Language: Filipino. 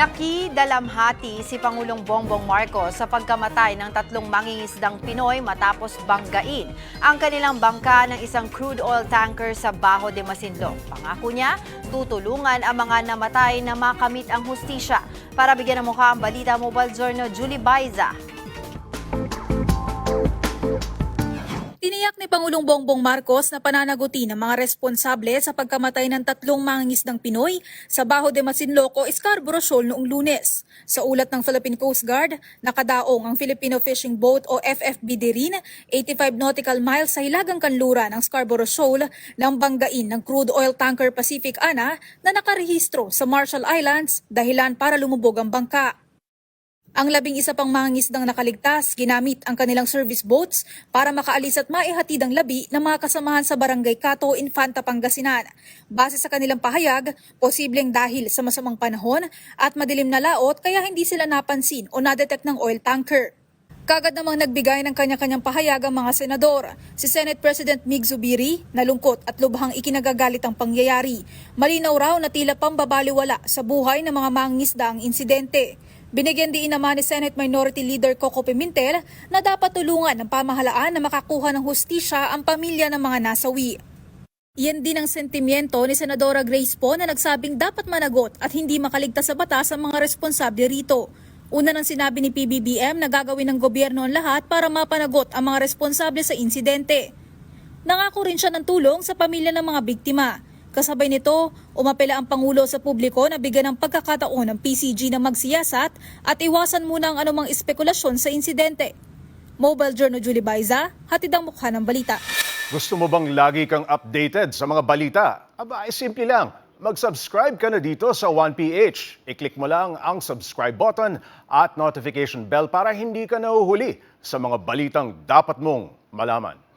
Nakidalamhati si Pangulong Bongbong Marcos sa pagkamatay ng tatlong mangingisdang Pinoy matapos banggain ang kanilang bangka ng isang crude oil tanker sa Baho de Masinloc. Pangako niya, tutulungan ang mga namatay na makamit ang hustisya. Para bigyan ng mukha ang balita, Mobile Journal Julie Baiza. Tiniyak ni Pangulong Bongbong Marcos na pananagutin ng mga responsable sa pagkamatay ng tatlong mangingisdang Pinoy sa Baho de Masinloco, Scarborough Shoal noong lunes. Sa ulat ng Philippine Coast Guard, nakadaong ang Filipino Fishing Boat o FFB Dirin 85 nautical miles sa hilagang kanluran ng Scarborough Shoal nang banggain ng crude oil tanker Pacific Ana na nakarehistro sa Marshall Islands dahilan para lumubog ang bangka. Ang labing isa pang mangingisdang nakaligtas, ginamit ang kanilang service boats para makaalis at maihatid ang labi ng mga kasamahan sa barangay Cato, Infanta, Pangasinan. Base sa kanilang pahayag, posibleng dahil sa masamang panahon at madilim na laot kaya hindi sila napansin o nadetect ng oil tanker. Kagad namang nagbigay ng kanya-kanyang pahayag ang mga senador. Si Senate President Mig Zubiri, nalungkot at lubhang ikinagagalit ang pangyayari. Malinaw raw na tila pambabaliwala sa buhay ng mga mangingisda ang insidente. Binigyan din naman ni Senate Minority Leader Coco Pimentel na dapat tulungan ng pamahalaan na makakuha ng hustisya ang pamilya ng mga nasawi. Iyan din ang sentimiento ni Senadora Grace Po na nagsabing dapat managot at hindi makaligtas sa batas ang mga responsable rito. Una nang sinabi ni PBBM na gagawin ng gobyerno ang lahat para mapanagot ang mga responsable sa insidente. Nangako rin siya ng tulong sa pamilya ng mga biktima. Kasabay nito, umapela ang Pangulo sa publiko na bigyan ng pagkakataon ng PCG na magsiyasat at iwasan muna ang anumang espekulasyon sa insidente. Mobile Journal Julie Baiza, hatid ang mukha ng balita. Gusto mo bang lagi kang updated sa mga balita? Aba, ay simple lang. Mag-subscribe ka na dito sa 1PH. I-click mo lang ang subscribe button at notification bell para hindi ka nahuhuli sa mga balitang dapat mong malaman.